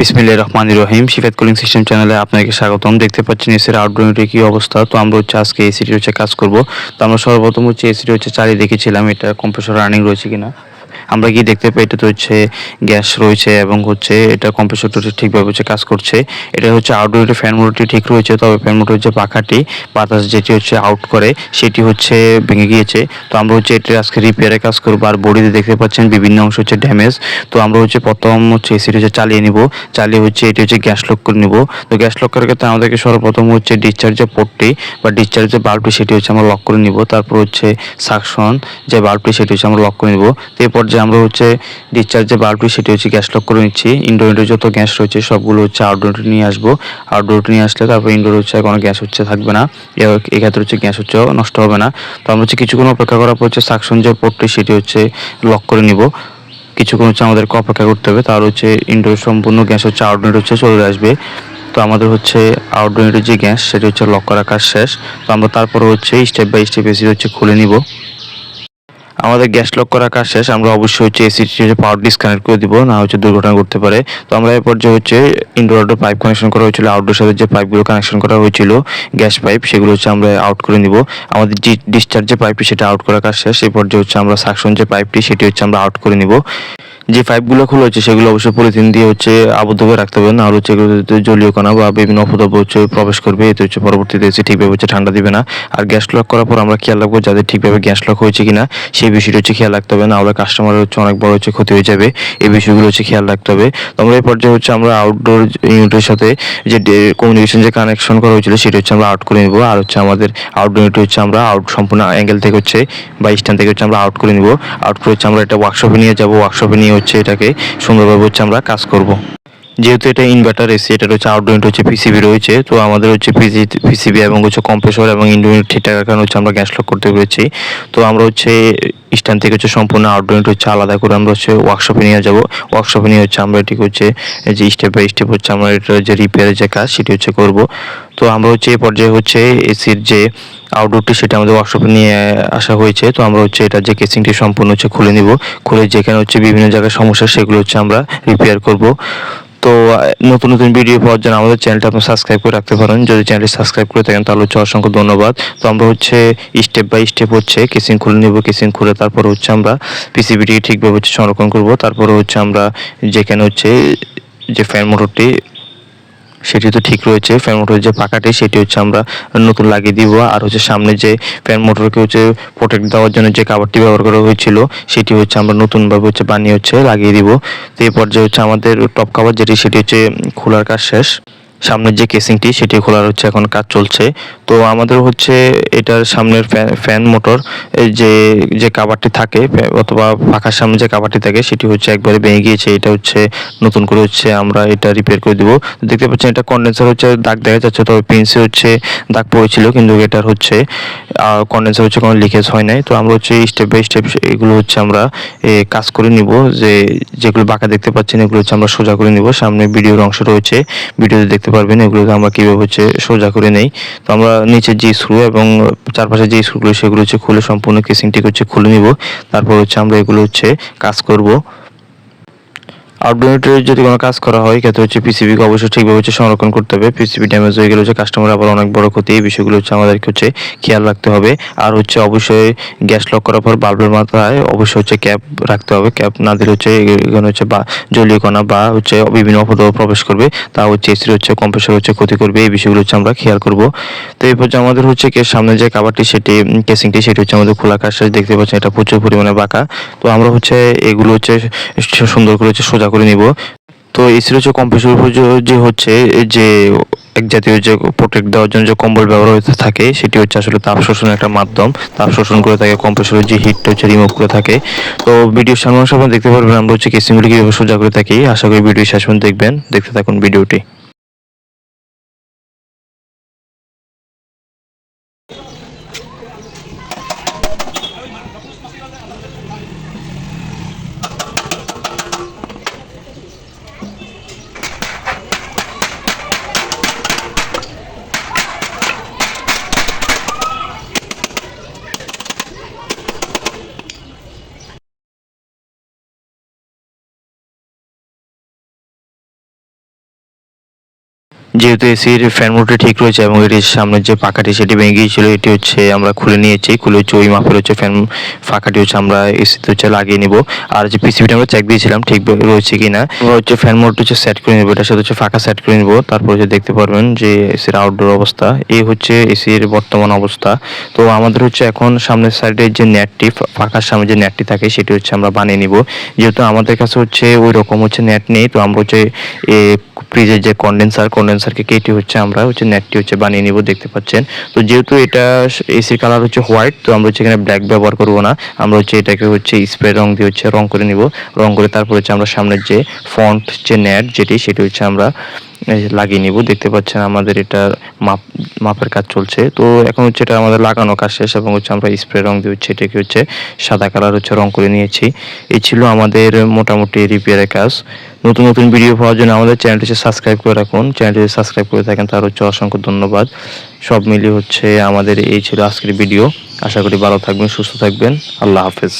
বিসমিল্লাহ রহমান রহিম, শিফাত কুলিং সিস্টেম চ্যানেলে আপনাকে স্বাগতম। দেখতে পাচ্ছেন এসির আউটডোর কী অবস্থা? তো আমরা হচ্ছে আজকে এসিটি হচ্ছে কাজ করব। তো আমরা সর্বপ্রথম হচ্ছে এসিটি হচ্ছে চালিয়ে দেখেছিলাম এটা কম্প্রেসর রানিং রয়েছে কিনা? আমরা কি দেখতে পাই এটাতে হচ্ছে গ্যাস রয়েছে এবং হচ্ছে এটা কম্প্রেসরটা ঠিকভাবে হচ্ছে কাজ করছে। এটা হচ্ছে আউটডোরের ফ্যান মোটরটি ঠিক রয়েছে, তবে ফ্যান মোটরের যে পাখাটি, বাতাস যেটি হচ্ছে আউট করে, সেটি হচ্ছে ভেঙে গিয়েছে। তো আমরা হচ্ছে এটা আজকে রিপেয়ারে কাজ করব। আর বডিতে দেখতে পাচ্ছেন বিভিন্ন অংশ হচ্ছে ড্যামেজ তো আমরা হচ্ছে প্রথম হচ্ছে এসিটি হচ্ছে চালিয়ে নিব। চালিয়ে হচ্ছে এটি হচ্ছে গ্যাস লক করে নিব। তো গ্যাস লক করার ক্ষেত্রে আমাদেরকে সর্বপ্রথম হচ্ছে ডিসচার্জের পোর্টটি বা ডিসচার্জের বাল্বটি সেটি হচ্ছে আমরা লক করে নিব। তারপর হচ্ছে সাকশন যে বাল্বটি সেটি হচ্ছে আমরা লক করে নিব। তো এরপর যে আমরা হচ্ছে ডিসচার্জের বাল্বটি সেটি হচ্ছে গ্যাস লক করে নিচ্ছি। ইনডোর ইনডোর যত গ্যাস রয়েছে সবগুলো হচ্ছে আউটডোর নিয়ে আসব। আউটডোর নিয়ে আসলে তারপর ইনডোর হচ্ছে কোনো গ্যাস হচ্ছে থাকবে না। এক্ষেত্রে হচ্ছে গ্যাস হচ্ছে নষ্ট হবে না। তো আমরা হচ্ছে কিছুক্ষণ অপেক্ষা করার পর হচ্ছে সাকশন যে পোর্টটি সেটি হচ্ছে লক করে নিব। কিছুক্ষণ হচ্ছে আমাদেরকে অপেক্ষা করতে হবে। তার হচ্ছে ইনডোর সম্পূর্ণ গ্যাস হচ্ছে আউটডোর হচ্ছে চলে আসবে। তো আমাদের হচ্ছে আউটডোরের যে গ্যাস সেটি হচ্ছে লক করার কাজ শেষ। তো আমরা তারপরে হচ্ছে স্টেপ বাই স্টেপ এসি হচ্ছে খুলে নিব। আমাদের গ্যাস লক করা কাজ শেষ, আমরা অবশ্যই হচ্ছে এসি পাওয়ার ডিসকানেক্ট করে দিব, না হচ্ছে দুর্ঘটনা ঘটতে পারে। তো আমরা এরপর যে হচ্ছে ইনডোর আউটডোর পাইপ কানেকশন করা হয়েছিল আউটডোর সাথে যে পাইপগুলো কানেকশন করা হয়েছিল, গ্যাস পাইপ সেগুলো হচ্ছে আমরা আউট করে নিব। আমাদের যে ডিসচার্জ যে পাইপটি সেটা আউট করা কাজ শেষ এরপর যে হচ্ছে আমরা সাকশন যে পাইপটি সেটি হচ্ছে আমরা আউট করে নিব। যে পাইপগুলো খোলা হচ্ছে, সেগুলো অবশ্যই পলিথিন দিয়ে হচ্ছে আবদ্ধ করে রাখতে হবে। না আর হচ্ছে জলীয় কণা বা বিভিন্ন অপদ্রব্য হচ্ছে প্রবেশ করবে। এতে হচ্ছে পরবর্তীতে এসে ঠিকভাবে হচ্ছে ঠান্ডা দিবে না। আর গ্যাস লক করার পর আমরা খেয়াল রাখব যাদের ঠিকভাবে গ্যাস লক হয়েছে কিনা, সেই বিষয়টা হচ্ছে খেয়াল রাখতে হবে। না হলে কাস্টমারের হচ্ছে অনেক বড় হচ্ছে ক্ষতি হয়ে যাবে। এই বিষয়গুলো হচ্ছে খেয়াল রাখতে হবে। তো আমরা এই পর্যায়ে হচ্ছে আমরা আউটডোর ইউনিটের সাথে যে কমিউনিকেশন যে কানেকশন করা হয়েছিল, সেটা হচ্ছে আমরা আউট করে নিব। আর হচ্ছে আমাদের আউটডোর ইউনিট হচ্ছে আমরা আউট সম্পূর্ণ অ্যাঙ্গেল থেকে হচ্ছে বা স্ট্যান্ড থেকে হচ্ছে আমরা আউট করে নিব। আউট করে হচ্ছে আমরা এটা ওয়ার্কশপে নিয়ে যাব। ওয়ার্কশপে নিয়ে হচ্ছে এটাকে সুন্দরভাবে হচ্ছে আমরা কাজ করব। যেহেতু এটা ইনভার্টার এসি এটা হচ্ছে আউটডোর ইউনিট হচ্ছে পিসিবি রয়েছে, তো আমাদের হচ্ছে পিসি পিসিবি এবং হচ্ছে কম্প্রেসর এবং ইনডোর ইউনিট ঠিক হচ্ছে আমরা গ্যাস লক করতে পেরেছি। তো আমরা হচ্ছে স্ট্যান্ড থেকে হচ্ছে সম্পূর্ণ আউটডোর ইউনিট হচ্ছে আলাদা করে আমরা হচ্ছে ওয়ার্কশপে নিয়ে যাব। ওয়ার্কশপে নিয়ে হচ্ছে আমরা এটিকে হচ্ছে যে স্টেপ বাই স্টেপ হচ্ছে আমরা এটা যে রিপেয়ারের যে কাজ সেটি হচ্ছে করব। তো আমরা হচ্ছে এই পর্যায়ে হচ্ছে এসির যে আউটডোরটি সেটা আমাদের ওয়ার্কশপে নিয়ে আসা হয়েছে। তো আমরা হচ্ছে এটা যে কেসিংটি সম্পূর্ণ হচ্ছে খুলে নিব। খুলে যেখানে হচ্ছে বিভিন্ন জায়গায় সমস্যা সেগুলো হচ্ছে আমরা রিপেয়ার করব। তো নতুন নতুন ভিডিও পাওয়ার জন্য আমাদের চ্যানেলটা আপনি সাবস্ক্রাইব করে রাখতে পারেন। যদি চ্যানেলটি সাবস্ক্রাইব করে থাকেন, তাহলে হচ্ছে অসংখ্য ধন্যবাদ। তো আমরা হচ্ছে স্টেপ বাই স্টেপ হচ্ছে কেসিং খুলে নেব কেসিং খুলে তারপর হচ্ছে আমরা পিসিবিটিকে ঠিকভাবে হচ্ছে সংরক্ষণ করব। তারপরে হচ্ছে আমরা যেখানে হচ্ছে যে ফ্যান মোটরটি সেটি তো ঠিক রয়েছে। ফ্যান মোটরের যে পাকাটি সেটি হচ্ছে আমরা নতুন লাগিয়ে দিব। আর হচ্ছে সামনে যে ফ্যান মোটরকে হচ্ছে প্রোটেক্ট দেওয়ার জন্য যে কাভারটি ব্যবহার করা হয়েছিল, সেটি হচ্ছে আমরা নতুনভাবে হচ্ছে বানিয়ে হচ্ছে লাগিয়ে দিব। তো এই পর্যায়ে হচ্ছে আমাদের টপ কাভার যেটি, সেটি হচ্ছে খোলার কাজ শেষ। সামনের যে কেসিংটি সেটি খোলার হচ্ছে এখন কাজ চলছে। তো আমাদের হচ্ছে এটার সামনের ফ্যান- মোটর যে যে কাভারটি থাকে অথবা পাখার সামনে যে কাভারটি থাকে, সেটি হচ্ছে একবারে ভেঙে গিয়েছে। এটা হচ্ছে নতুন করে হচ্ছে আমরা এটা রিপেয়ার করে দিব। দেখতে পাচ্ছেন এটা কন্ডেন্সার হচ্ছে দাগ দেখা যাচ্ছে, তবে পেন্সে হচ্ছে দাগ পড়েছিল, কিন্তু এটার হচ্ছে কন্ডেন্সার হচ্ছে কোনো লিকেজ হয় নাই। তো আমরা হচ্ছে স্টেপ বাই স্টেপ এগুলো হচ্ছে আমরা কাজ করে নিব। যে, যেগুলো বাঁকা দেখতে পাচ্ছেন, এগুলো হচ্ছে আমরা সোজা করে নিব। সামনে ভিডিওর অংশ রয়েছে। ভিডিওতে দেখতে পারবেন, এগুলোকে আমরা কীভাবে হচ্ছে সোজা করে নেই। তো আমরা নিচের যে স্ক্রু এবং চারপাশে যে স্ক্রুগুলো সেগুলো হচ্ছে খুলে সম্পূর্ণ কেসিংটিকে হচ্ছে খুলে নিব। তারপর হচ্ছে আমরা এগুলো হচ্ছে কাজ করব। আউটডোরের যদি কোনো কাজ করা হয় ক্ষেত্রে হচ্ছে পিসিবিকে অবশ্যই ঠিকভাবে হচ্ছে সংরক্ষণ করতে হবে। পিসিবি ড্যামেজ হয়ে গেলে হচ্ছে কাস্টমার আবার অনেক বড় ক্ষতি। এই বিষয়গুলো হচ্ছে আমাদেরকে হচ্ছে খেয়াল রাখতে হবে। আর হচ্ছে অবশ্যই গ্যাস লক করার পর বাল্বের মাথায় অবশ্যই হচ্ছে ক্যাপ রাখতে হবে। ক্যাপ না দিলে হচ্ছে এখানে হচ্ছে বা জলীয় কণা বা হচ্ছে বিভিন্ন অপদ্রব প্রবেশ করবে। তা হচ্ছে এসির হচ্ছে কম্প্রেসর হচ্ছে ক্ষতি করবে। এই বিষয়গুলো হচ্ছে আমরা খেয়াল করব। তো এই পর্যায়ে আমাদের হচ্ছে কে, সামনে যে কাভারটি সেটি কেসিংটি সেটি হচ্ছে আমাদের খোলা কাজ দেখতে পাচ্ছেন। এটা প্রচুর পরিমাণে বাঁকা। তো আমরা হচ্ছে এগুলো হচ্ছে সুন্দর করে হচ্ছে সোজা করে নিব। তো এসির হচ্ছে কম্প্রেসর উপর যে- হচ্ছে, এই যে এক জাতীয় যে প্রোটেক্ট দেওয়ার জন্য যে কম্বল ব্যবহার হতে থাকে, সেটি হচ্ছে আসলে তাপ শোষণের একটা মাধ্যম। তাপ শোষণ করে থাকে কম্প্রেসরের যে হিটটা হচ্ছে রিমুভ করে থাকে। তো ভিডিও সামনে সামনে দেখতে পারবেন, আমরা হচ্ছে কেসিংগুলি কীভাবে সোজা করে থাকি। আশা করি ভিডিও শেষ দেখবেন। দেখতে থাকুন ভিডিওটি। যেহেতু এসির ফ্যান মোটর ঠিক রয়েছে এবং এটির সামনের যে পাখাটি সেটি ভেঙে গিয়েছিল এটি হচ্ছে আমরা খুলে নিয়েছি। খুলে হচ্ছে ওই মাপের হচ্ছে ফ্যান ফাঁকাটি হচ্ছে আমরা এসিতে হচ্ছে লাগিয়ে নিব। আর যে পিসিবিটা আমরা চেক দিয়েছিলাম, ঠিক রয়েছে কি না? আমরা হচ্ছে ফ্যান মোটর হচ্ছে সেট করে নেব। এটার সাথে হচ্ছে ফাঁকা সেট করে নেব। তারপর হচ্ছে দেখতে পারবেন যে এসির আউটডোর অবস্থা। এই হচ্ছে এসির বর্তমান অবস্থা। তো আমাদের হচ্ছে এখন সামনের সাইডে যে নেটটি ফাঁকার সামনে যে নেটটি থাকে, সেটি হচ্ছে আমরা বানিয়ে নিব। যেহেতু আমাদের কাছে হচ্ছে ওই রকম হচ্ছে নেট নেই, তো আমরা হচ্ছে ফ্রিজের যে কন্ডেন্সার কন্ডেন্সারকে কেটে হচ্ছে আমরা হচ্ছে নেটটি হচ্ছে বানিয়ে নিব, দেখতে পাচ্ছেন। তো যেহেতু এটা এসির কালার হচ্ছে হোয়াইট তো আমরা হচ্ছে এখানে ব্ল্যাক ব্যবহার করব না। আমরা হচ্ছে এটাকে হচ্ছে স্প্রে রং দিয়ে হচ্ছে রং করে নিব। রং করে তারপর হচ্ছে আমরা সামনের যে ফন্ট যে নেট যেটি, সেটি হচ্ছে আমরা লাগিয়ে নিব, দেখতে পাচ্ছেন আমাদের এটা মাপ, মাপের কাজ চলছে। তো এখন হচ্ছে এটা আমাদের লাগানো কাজ শেষ এবং হচ্ছে আমরা স্প্রে রং দিয়ে হচ্ছে এটাকে হচ্ছে সাদা কালার হচ্ছে রং করে নিয়েছি। এই ছিল আমাদের মোটামুটি রিপেয়ারের কাজ। নতুন নতুন ভিডিও পাওয়ার জন্য আমাদের চ্যানেলটি সাবস্ক্রাইব করে রাখুন। চ্যানেলটি সাবস্ক্রাইব করে থাকেন তার হচ্ছে অসংখ্য ধন্যবাদ। সব মিলিয়ে হচ্ছে আমাদের এই ছিল আজকের ভিডিও আশা করি ভালো থাকবেন, সুস্থ থাকবেন। আল্লাহ হাফেজ।